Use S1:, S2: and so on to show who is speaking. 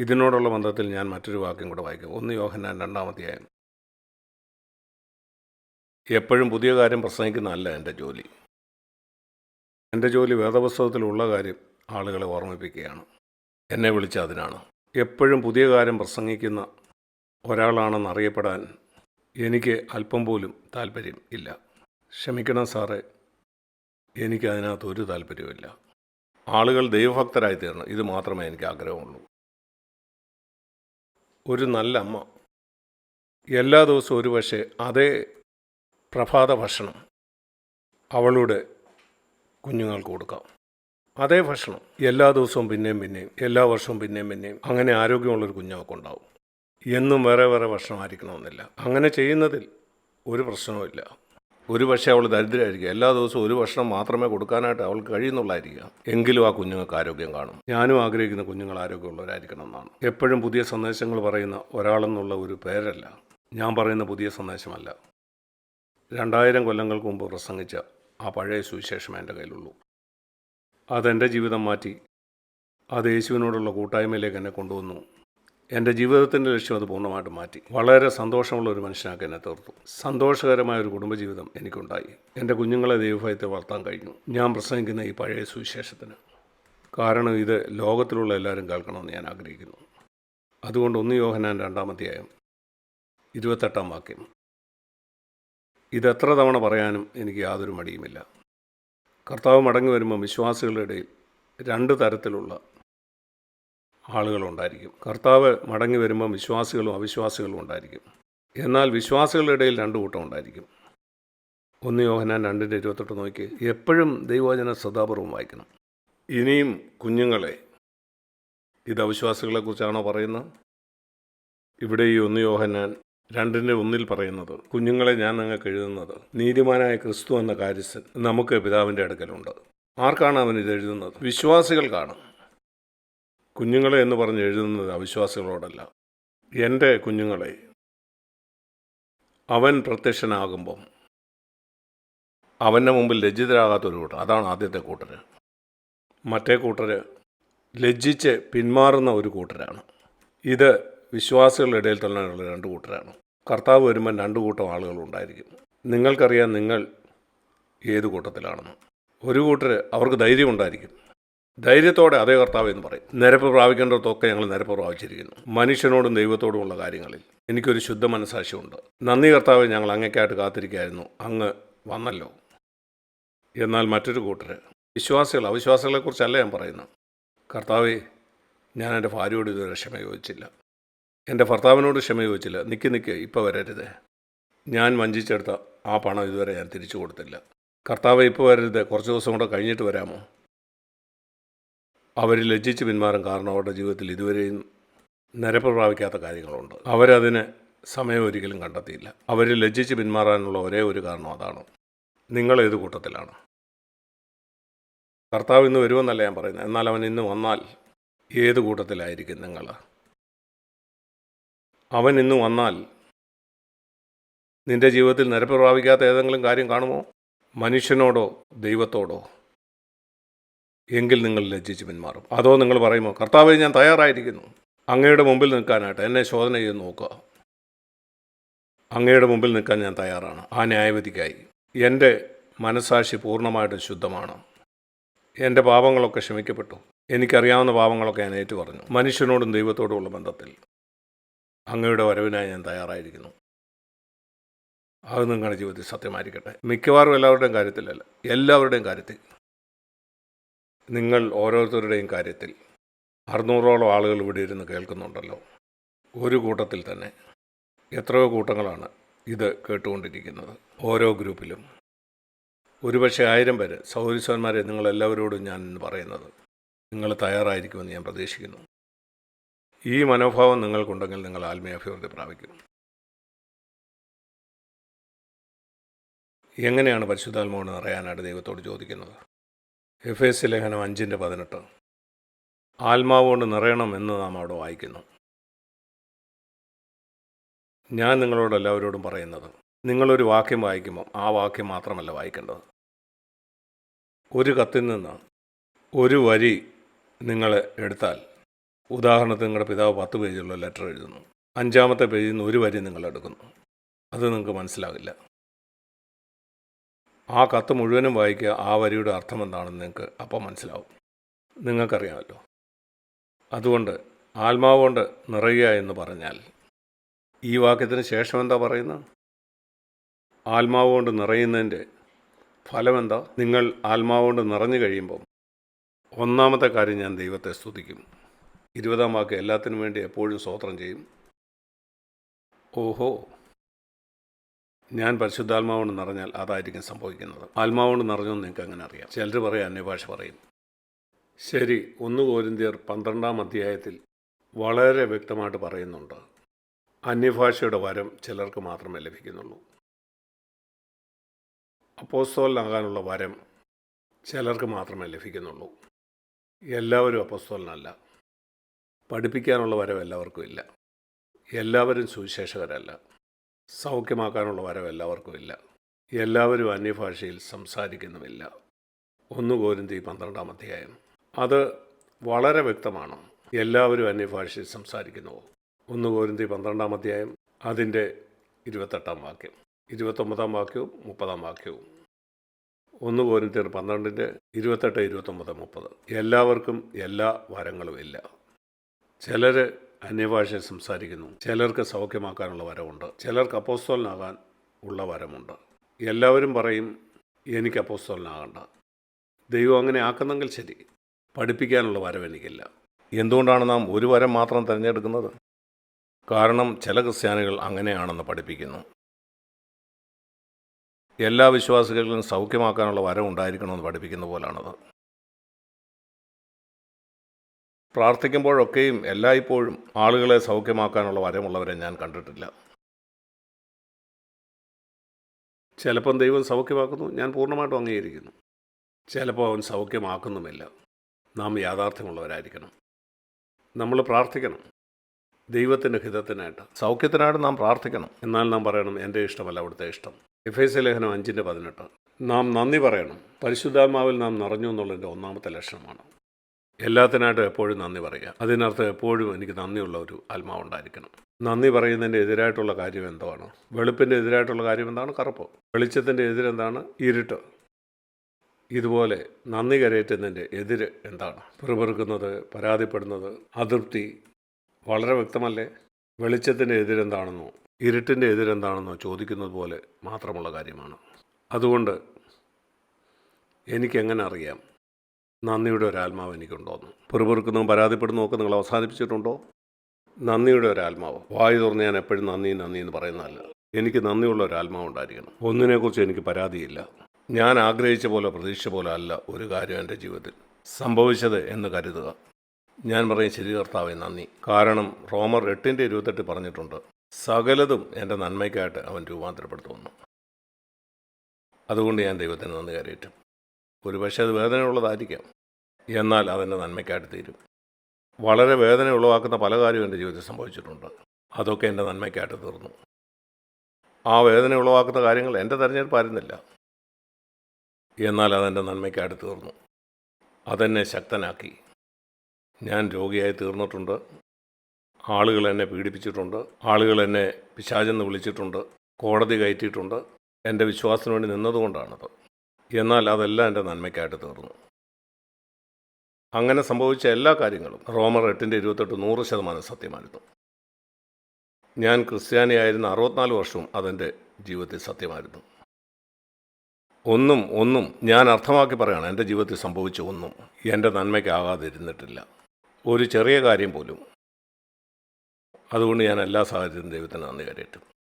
S1: ഇതിനോടുള്ള ബന്ധത്തിൽ ഞാൻ മറ്റൊരു വാക്യം കൂടെ വായിക്കും. ഒന്ന് യോഹന്നാൻ രണ്ടാമധ്യായം എപ്പോഴും പുതിയ കാര്യം പ്രസംഗിക്കുന്നതല്ല എന്റെ ജോലി. എന്റെ ജോലി വേദപുസ്തകത്തിലുള്ള കാര്യം ആളുകളെ ഓർമ്മിപ്പിക്കുകയാണ്. എന്നെ വിളിച്ച അതിനാണ്. എപ്പോഴും പുതിയ കാര്യം പ്രസംഗിക്കുന്ന ഒരാളാണെന്ന് അറിയപ്പെടാൻ എനിക്ക് അല്പം പോലും താല്പര്യം ഇല്ല. ക്ഷമിക്കണം സാറേ എനിക്കതിനകത്ത് ഒരു താല്പര്യവുമില്ല. ആളുകൾ ദൈവഭക്തരായി തീരണം ഇത് മാത്രമേ എനിക്ക് ആഗ്രഹമുള്ളൂ. ഒരു നല്ല അമ്മ. എല്ലാ ദിവസവും ഒരു പക്ഷേ അതേ പ്രഭാത ഭക്ഷണം അവളുടെ കുഞ്ഞുങ്ങൾക്ക് കൊടുക്കാം. അതേ ഭക്ഷണം എല്ലാ ദിവസവും പിന്നെയും പിന്നെയും എല്ലാ വർഷവും പിന്നെയും പിന്നെയും അങ്ങനെ ആരോഗ്യമുള്ളൊരു കുഞ്ഞുങ്ങൾക്ക് ഉണ്ടാവും. എന്നും വേറെ വേറെ ഭക്ഷണമായിരിക്കണമെന്നില്ല അങ്ങനെ ചെയ്യുന്നതിൽ ഒരു പ്രശ്നവുമില്ല. ഒരു പക്ഷേ അവൾ ദരിദ്രമായിരിക്കും എല്ലാ ദിവസവും ഒരു ഭക്ഷണം മാത്രമേ കൊടുക്കാനായിട്ട് അവൾക്ക് കഴിയുന്നുള്ളായിരിക്കാം. എങ്കിലും ആ കുഞ്ഞുങ്ങൾക്ക് ആരോഗ്യം കാണും. ഞാനും ആഗ്രഹിക്കുന്ന കുഞ്ഞുങ്ങൾ ആരോഗ്യമുള്ളവരായിരിക്കണം എന്നാണ്. എപ്പോഴും പുതിയ സന്ദേശങ്ങൾ പറയുന്ന ഒരാളെന്നുള്ള ഒരു പേരല്ല. ഞാൻ പറയുന്ന പുതിയ സന്ദേശമല്ല. രണ്ടായിരം കൊല്ലങ്ങൾക്ക് മുമ്പ് പ്രസംഗിച്ച ആ പഴയ സുവിശേഷം എന്റെ കയ്യിലുള്ളൂ. അതെന്റെ ജീവിതം മാറ്റി അത് യേശുവിനോടുള്ള കൂട്ടായ്മയിലേക്ക് എന്നെ കൊണ്ടുവന്നു. എന്റെ ജീവിതത്തിന്റെ ലക്ഷ്യം അത് പൂർണമായിട്ട് മാറ്റി. വളരെ സന്തോഷമുള്ള ഒരു മനുഷ്യനാക്കി എന്നെ തീർത്തു. സന്തോഷകരമായ ഒരു കുടുംബജീവിതം എനിക്കുണ്ടായി. എന്റെ കുഞ്ഞുങ്ങളെ ദൈവഭയത്തെ വളർത്താൻ കഴിഞ്ഞു. ഞാൻ പ്രസംഗിക്കുന്ന ഈ പഴയ സുവിശേഷത്തിന്. കാരണം ഇത് ലോകത്തിലുള്ള എല്ലാവരും കേൾക്കണമെന്ന് ഞാൻ ആഗ്രഹിക്കുന്നു. അതുകൊണ്ട് ഒന്ന് യോഹനാൻ രണ്ടാമധ്യായം ഇരുപത്തെട്ടാം വാക്യം. ഇതെത്ര തവണ പറയാനും എനിക്ക് യാതൊരു മടിയുമില്ല. കർത്താവ് മടങ്ങി വരുമ്പോൾ വിശ്വാസികളുടെ ഇടയിൽ രണ്ട് തരത്തിലുള്ള ആളുകളുണ്ടായിരിക്കും. കർത്താവ് മടങ്ങി വരുമ്പോൾ വിശ്വാസികളും അവിശ്വാസികളും ഉണ്ടായിരിക്കും. എന്നാൽ വിശ്വാസികളുടെ ഇടയിൽ രണ്ട് കൂട്ടം ഉണ്ടായിരിക്കും. ഒന്ന് യോഹനാൻ രണ്ടിന്റെ ഇരുപത്തെട്ട് നോക്കി. എപ്പോഴും ദൈവവചന സദാപൂർവം വായിക്കണം. ഇനിയും കുഞ്ഞുങ്ങളെ ഇത് അവിശ്വാസികളെക്കുറിച്ചാണോ പറയുന്നത്? ഇവിടെ ഈ ഒന്ന് യോഹന്നാൻ രണ്ടിന്റെ ഒന്നിൽ പറയുന്നത് കുഞ്ഞുങ്ങളെ ഞാൻ നിങ്ങൾക്ക് എഴുതുന്നത് നീതിമാനായ ക്രിസ്തു എന്ന കാര്യസ്ഥൻ നമുക്ക് പിതാവിന്റെ അടുക്കലുണ്ട്. ആർക്കാണ് അവൻ ഇത് എഴുതുന്നത്? വിശ്വാസികൾക്കാണ് കുഞ്ഞുങ്ങളെ എന്ന് പറഞ്ഞ് എഴുതുന്നത് അവിശ്വാസികളോടല്ല. എന്റെ കുഞ്ഞുങ്ങളെ അവൻ പ്രത്യക്ഷനാകുമ്പം അവന്റെ മുമ്പിൽ ലജ്ജിതരാകാത്തൊരു കൂട്ടർ അതാണ് ആദ്യത്തെ കൂട്ടർ മറ്റേ കൂട്ടർ ലജ്ജിച്ച് പിന്മാറുന്ന ഒരു കൂട്ടരാണ്. ഇത് വിശ്വാസികളുടെ ഇടയിൽ തന്നെയുള്ള രണ്ട് കൂട്ടരാണ്. കർത്താവ് വരുമ്പോൾ രണ്ട് കൂട്ടം ആളുകൾ ആളുകളുണ്ടായിരിക്കും നിങ്ങൾക്കറിയാം നിങ്ങൾ ഏത് കൂട്ടത്തിലാണെന്ന്. ഒരു കൂട്ടർ അവർക്ക് ധൈര്യമുണ്ടായിരിക്കും ധൈര്യത്തോടെ അതേ കർത്താവ് എന്ന് പറയും. നിരപ്പ് പ്രാപിക്കേണ്ടതൊക്കെ ഞങ്ങൾ നിരപ്പ് പ്രാപിച്ചിരിക്കുന്നു. മനുഷ്യനോടും ദൈവത്തോടുമുള്ള കാര്യങ്ങളിൽ എനിക്കൊരു ശുദ്ധ മനസാക്ഷിയുണ്ട് നന്ദി കർത്താവ് ഞങ്ങൾ അങ്ങേക്കായിട്ട് കാത്തിരിക്കുകയായിരുന്നു അങ്ങ് വന്നല്ലോ. എന്നാൽ മറ്റൊരു കൂട്ടർ വിശ്വാസികൾ അവിശ്വാസികളെക്കുറിച്ചല്ല ഞാൻ പറയുന്നത്. കർത്താവെ ഞാൻ എന്റെ ഭാര്യയോട് ഇതുവരെ ക്ഷമ ചോദിച്ചില്ല. എന്റെ ഭർത്താവിനോട് ക്ഷമ ചോദിച്ചില്ല. നിൽക്ക് നിൽക്ക് ഇപ്പോൾ വരരുത്. ഞാൻ വഞ്ചിച്ചെടുത്ത ആ പണം ഇതുവരെ ഞാൻ തിരിച്ചു കൊടുത്തില്ല. കർത്താവ് ഇപ്പോൾ വരരുത്. കുറച്ച് ദിവസം കൂടെ കഴിഞ്ഞിട്ട് വരാമോ? അവർ ലജ്ജിച്ച് പിന്മാറും കാരണം അവരുടെ ജീവിതത്തിൽ ഇതുവരെയും നിരപ്പ് പ്രാപിക്കാത്ത കാര്യങ്ങളുണ്ട്. അവരതിന് സമയം ഒരിക്കലും കണ്ടെത്തിയില്ല. അവർ ലജ്ജിച്ച് പിന്മാറാനുള്ള ഒരേ ഒരു കാരണം അതാണ്. നിങ്ങൾ ഏത് കൂട്ടത്തിലാണ്? കർത്താവ് ഇന്ന് വരുമെന്നല്ല ഞാൻ പറയുന്നത്. എന്നാൽ അവൻ ഇന്ന് വന്നാൽ ഏത് കൂട്ടത്തിലായിരിക്കും നിങ്ങൾ? അവൻ ഇന്ന് വന്നാൽ നിന്റെ ജീവിതത്തിൽ നിരപ്പ് പ്രാപിക്കാത്ത ഏതെങ്കിലും കാര്യം കാണുമോ? മനുഷ്യനോടോ ദൈവത്തോടോ? എങ്കിൽ നിങ്ങൾ ലജ്ജിച്ച് പിന്മാറും അതോ നിങ്ങൾ പറയുമോ കർത്താവ് ഞാൻ തയ്യാറായിരിക്കുന്നു. അങ്ങയുടെ മുമ്പിൽ നിൽക്കാനായിട്ട് എന്നെ ശോധന ചെയ്ത് നോക്കുക. അങ്ങയുടെ മുമ്പിൽ നിൽക്കാൻ ഞാൻ തയ്യാറാണ്. ആ ന്യായവിധിക്കായി. എന്റെ മനസാക്ഷി പൂർണമായിട്ടും ശുദ്ധമാണ്. എന്റെ പാപങ്ങളൊക്കെ ക്ഷമിക്കപ്പെട്ടു. എനിക്കറിയാവുന്ന പാപങ്ങളൊക്കെ ഞാൻ ഏറ്റു പറഞ്ഞു മനുഷ്യനോടും ദൈവത്തോടുമുള്ള ബന്ധത്തിൽ അങ്ങയുടെ വരവിനായി ഞാൻ തയ്യാറായിരിക്കുന്നു. അത് നിങ്ങളുടെ ജീവിതത്തിൽ സത്യമായിരിക്കട്ടെ. മിക്കവാറും എല്ലാവരുടെയും കാര്യത്തിലല്ല. എല്ലാവരുടെയും കാര്യത്തിൽ നിങ്ങൾ ഓരോരുത്തരുടെയും കാര്യത്തിൽ അറുന്നൂറോളം ആളുകൾ ഇവിടെ ഇരുന്ന് കേൾക്കുന്നുണ്ടല്ലോ. ഒരു കൂട്ടത്തിൽ തന്നെ. എത്രയോ കൂട്ടങ്ങളാണ് ഇത് കേട്ടുകൊണ്ടിരിക്കുന്നത്. ഓരോ ഗ്രൂപ്പിലും. ഒരുപക്ഷെ ആയിരം പേര് സൗരസ്വന്മാരെ നിങ്ങളെല്ലാവരോടും ഞാൻ പറയുന്നത് നിങ്ങൾ തയ്യാറായിരിക്കുമെന്ന് ഞാൻ പ്രതീക്ഷിക്കുന്നു. ഈ മനോഭാവം നിങ്ങൾക്കുണ്ടെങ്കിൽ നിങ്ങൾ ആത്മീയാഭിവൃദ്ധി പ്രാപിക്കും. എങ്ങനെയാണ് പരിശുദ്ധാത്മാവിന് നിറയാനായിട്ട് ദൈവത്തോട് ചോദിക്കുന്നത്? എഫ് എസ് ലേഖനം അഞ്ചിന്റെ പതിനെട്ട്. ആത്മാവ് കൊണ്ട് നിറയണം എന്ന് നാം അവിടെ വായിക്കുന്നു. ഞാൻ നിങ്ങളോട് എല്ലാവരോടും പറയുന്നത് നിങ്ങളൊരു വാക്യം വായിക്കുമ്പോൾ ആ വാക്യം മാത്രമല്ല വായിക്കേണ്ടത്. ഒരു കത്തിൽ നിന്ന് ഒരു വരി നിങ്ങൾ എടുത്താൽ ഉദാഹരണത്തിന് നിങ്ങളുടെ പിതാവ് പത്ത് പേജുള്ള ലെറ്റർ എഴുതുന്നു. അഞ്ചാമത്തെ പേജിൽ നിന്ന് ഒരു വരി നിങ്ങൾ എടുക്കുന്നു. അത് നിങ്ങൾക്ക് മനസ്സിലാകില്ല. ആ കത്ത് മുഴുവനും വായിക്കുക ആ വരിയുടെ അർത്ഥം എന്താണെന്ന് നിങ്ങൾക്ക് അപ്പം മനസ്സിലാവും. നിങ്ങൾക്കറിയാമല്ലോ. അതുകൊണ്ട് ആത്മാവ് കൊണ്ട് നിറയുക എന്ന് പറഞ്ഞാൽ ഈ വാക്യത്തിന് ശേഷം എന്താ പറയുന്നത്? ആത്മാവ് കൊണ്ട് നിറയുന്നതിന്റെ ഫലമെന്താ? നിങ്ങൾ ആത്മാവ് കൊണ്ട് നിറഞ്ഞു കഴിയുമ്പോൾ ഒന്നാമത്തെ കാര്യം ഞാൻ ദൈവത്തെ സ്തുതിക്കും. ഇരുപതാം വാക്ക് എല്ലാത്തിനും വേണ്ടി എപ്പോഴും സ്വോത്രം ചെയ്യും. ഓഹോ. ഞാൻ പരിശുദ്ധാത്മാവോട് നിറഞ്ഞാൽ അതായിരിക്കും സംഭവിക്കുന്നത്. ആത്മാവോട് നിറഞ്ഞെന്ന് നിങ്ങൾക്ക് അങ്ങനെ അറിയാം ചിലർ പറയാം അന്യഭാഷ പറയും. ശരി ഒന്ന് കോരിന്തിയർ പന്ത്രണ്ടാം അധ്യായത്തിൽ വളരെ വ്യക്തമായിട്ട് പറയുന്നുണ്ട്. അന്യഭാഷയുടെ വരം ചിലർക്ക് മാത്രമേ ലഭിക്കുന്നുള്ളൂ. അപ്പോസ്തോലനാകാനുള്ള വരം ചിലർക്ക് മാത്രമേ ലഭിക്കുന്നുള്ളൂ. എല്ലാവരും അപ്പോസ്തോലനല്ല. പഠിപ്പിക്കാനുള്ള വരം എല്ലാവർക്കും ഇല്ല. എല്ലാവരും സുവിശേഷകരല്ല. സൗഖ്യമാക്കാനുള്ള വരവ് എല്ലാവർക്കും ഇല്ല. എല്ലാവരും അന്യഭാഷയിൽ സംസാരിക്കുന്നുമില്ല. ഒന്ന് കോരിന്തി പന്ത്രണ്ടാം അധ്യായം. അത് വളരെ വ്യക്തമാണ്. എല്ലാവരും അന്യഭാഷയിൽ സംസാരിക്കുന്നുവോ ഒന്ന് കോരിന്തി പന്ത്രണ്ടാം അധ്യായം അതിന്റെ ഇരുപത്തെട്ടാം വാക്യം. ഇരുപത്തൊമ്പതാം വാക്യവും മുപ്പതാം വാക്യവും. ഒന്ന് കോരിന്തിയർ പന്ത്രണ്ടിന്റെ ഇരുപത്തെട്ട് ഇരുപത്തൊമ്പത് മുപ്പത്. എല്ലാവർക്കും എല്ലാ വരങ്ങളും ഇല്ല. ചിലർ അന്യഭാഷ സംസാരിക്കുന്നു. ചിലർക്ക് സൗഖ്യമാക്കാനുള്ള വരമുണ്ട് ചിലർക്ക് അപ്പോസ്തോലനാകാൻ ഉള്ള വരമുണ്ട് എല്ലാവരും പറയും എനിക്ക് അപ്പോസ്തോലനാകണ്ട. ദൈവം അങ്ങനെ ആക്കുന്നെങ്കിൽ ശരി. പഠിപ്പിക്കാനുള്ള വരം എനിക്കില്ല. എന്തുകൊണ്ടാണ് നാം ഒരു വരം മാത്രം തിരഞ്ഞെടുക്കുന്നത്? കാരണം ചില ക്രിസ്ത്യാനികൾ അങ്ങനെയാണെന്ന് പഠിപ്പിക്കുന്നു. എല്ലാ വിശ്വാസികളിലും സൗഖ്യമാക്കാനുള്ള വരം ഉണ്ടായിരിക്കണമെന്ന് പഠിപ്പിക്കുന്ന പോലാണത്. പ്രാർത്ഥിക്കുമ്പോഴൊക്കെയും എല്ലായ്പ്പോഴും ആളുകളെ സൗഖ്യമാക്കാനുള്ള വരമുള്ളവരെ ഞാൻ കണ്ടിട്ടില്ല. ചിലപ്പം ദൈവം സൗഖ്യമാക്കുന്നു ഞാൻ പൂർണമായിട്ടും അംഗീകരിക്കുന്നു. ചിലപ്പോൾ അവൻ സൗഖ്യമാക്കുന്നുമില്ല. നാം യാഥാർത്ഥ്യമുള്ളവരായിരിക്കണം. നമ്മൾ പ്രാർത്ഥിക്കണം. ദൈവത്തിന്റെ ഹിതത്തിനായിട്ട് സൗഖ്യത്തിനായിട്ട് നാം പ്രാർത്ഥിക്കണം. എന്നാൽ നാം പറയണം എന്റെ ഇഷ്ടമല്ല അവിടുത്തെ ഇഷ്ടം. എഫ് എസ് ലേഖനം അഞ്ചിന്റെ പതിനെട്ട്. നാം നന്ദി പറയണം. പരിശുദ്ധാത്മാവിൽ നാം നിറഞ്ഞു എന്നുള്ളതിന്റെ ഒന്നാമത്തെ ലക്ഷണമാണ്. എല്ലാത്തിനായിട്ടും എപ്പോഴും നന്ദി പറയുക. അതിനർത്ഥം എപ്പോഴും എനിക്ക് നന്ദിയുള്ള ഒരു ആത്മാവുണ്ടായിരിക്കണം. നന്ദി പറയുന്നതിന്റെ എതിരായിട്ടുള്ള കാര്യം എന്താണ്? വെളുപ്പിന്റെ എതിരായിട്ടുള്ള കാര്യം എന്താണ്? കറുപ്പ്. വെളിച്ചത്തിന്റെ എതിരെന്താണ്? ഇരുട്ട്. ഇതുപോലെ നന്ദി കരയറ്റുന്നതിന്റെ എതിര് എന്താണ്? പിറുപിറുക്കുന്നത് പരാതിപ്പെടുന്നത് അതൃപ്തി വളരെ വ്യക്തമല്ലേ? വെളിച്ചത്തിന്റെ എതിരെന്താണെന്നോ ഇരുട്ടിന്റെ എതിരെന്താണെന്നോ ചോദിക്കുന്നത് പോലെ മാത്രമുള്ള കാര്യമാണ്. അതുകൊണ്ട് എനിക്കെങ്ങനെ അറിയാം? നന്ദിയുടെ ഒരാത്മാവ് എനിക്കുണ്ടോയെന്ന് പിറുപിറുക്കുന്നതും പരാതിപ്പെടുന്നതും ഒക്കെ നിങ്ങൾ അവസാനിപ്പിച്ചിട്ടുണ്ടോ? നന്ദിയുടെ ഒരാത്മാവ്. വായു തുറന്ന് ഞാൻ എപ്പോഴും നന്ദി നന്ദി എന്ന് പറയുന്നതല്ല എനിക്ക് നന്ദിയുള്ള ഒരാത്മാവ് ഉണ്ടായിരിക്കണം. ഒന്നിനെക്കുറിച്ച് എനിക്ക് പരാതിയില്ല. ഞാൻ ആഗ്രഹിച്ച പോലെ പ്രതീക്ഷിച്ച പോലെ അല്ല ഒരു കാര്യം എന്റെ ജീവിതത്തിൽ സംഭവിച്ചത് എന്ന് കരുതുക. ഞാൻ പറയും ശരി കർത്താവെ നന്ദി. കാരണം റോമർ എട്ടിന്റെ ഇരുപത്തെട്ട് പറഞ്ഞിട്ടുണ്ട് സകലതും എന്റെ നന്മയ്ക്കായിട്ട് അവൻ രൂപാന്തരപ്പെടുത്തുന്നു. അതുകൊണ്ട് ഞാൻ ദൈവത്തിന് നന്ദി കരയറ്റും. ഒരു പക്ഷേ അത് വേദനയുള്ളതായിരിക്കാം. എന്നാൽ അതെന്റെ നന്മയ്ക്കായിട്ട് തീരും. വളരെ വേദന ഉളവാക്കുന്ന പല കാര്യവും എന്റെ ജീവിതത്തിൽ സംഭവിച്ചിട്ടുണ്ട്. അതൊക്കെ എന്റെ നന്മയ്ക്കായിട്ട് തീർന്നു. ആ വേദന ഉളവാക്കുന്ന കാര്യങ്ങൾ എന്റെ തിരഞ്ഞെടുപ്പായിരുന്നില്ല. എന്നാൽ അതെന്റെ നന്മയ്ക്കായിട്ട് തീർന്നു. അതെന്നെ ശക്തനാക്കി. ഞാൻ രോഗിയായി തീർന്നിട്ടുണ്ട്. ആളുകൾ എന്നെ പീഡിപ്പിച്ചിട്ടുണ്ട്. ആളുകൾ എന്നെ പിശാചെന്ന് വിളിച്ചിട്ടുണ്ട്. കോടതി കയറ്റിയിട്ടുണ്ട്. എന്റെ വിശ്വാസത്തിന് വേണ്ടി നിന്നതുകൊണ്ടാണത്. എന്നാൽ അതെല്ലാം എന്റെ നന്മയ്ക്കായിട്ട് തീർന്നു. അങ്ങനെ സംഭവിച്ച എല്ലാ കാര്യങ്ങളും റോമർ എട്ടിന്റെ ഇരുപത്തെട്ട് നൂറ് ശതമാനം സത്യമായിരുന്നു. ഞാൻ ക്രിസ്ത്യാനിയായിരുന്ന അറുപത്തിനാല് വർഷവും അതെന്റെ ജീവിതത്തിൽ സത്യമായിരുന്നു. ഒന്നും ഒന്നും ഞാൻ അർത്ഥമാക്കി പറയാണ് എന്റെ ജീവിതത്തിൽ സംഭവിച്ച ഒന്നും എന്റെ നന്മയ്ക്കാകാതിരുന്നിട്ടില്ല. ഒരു ചെറിയ കാര്യം പോലും. അതുകൊണ്ട് ഞാൻ എല്ലാ സാഹചര്യത്തിലും ദൈവത്തിന് നന്ദി കരയറ്റും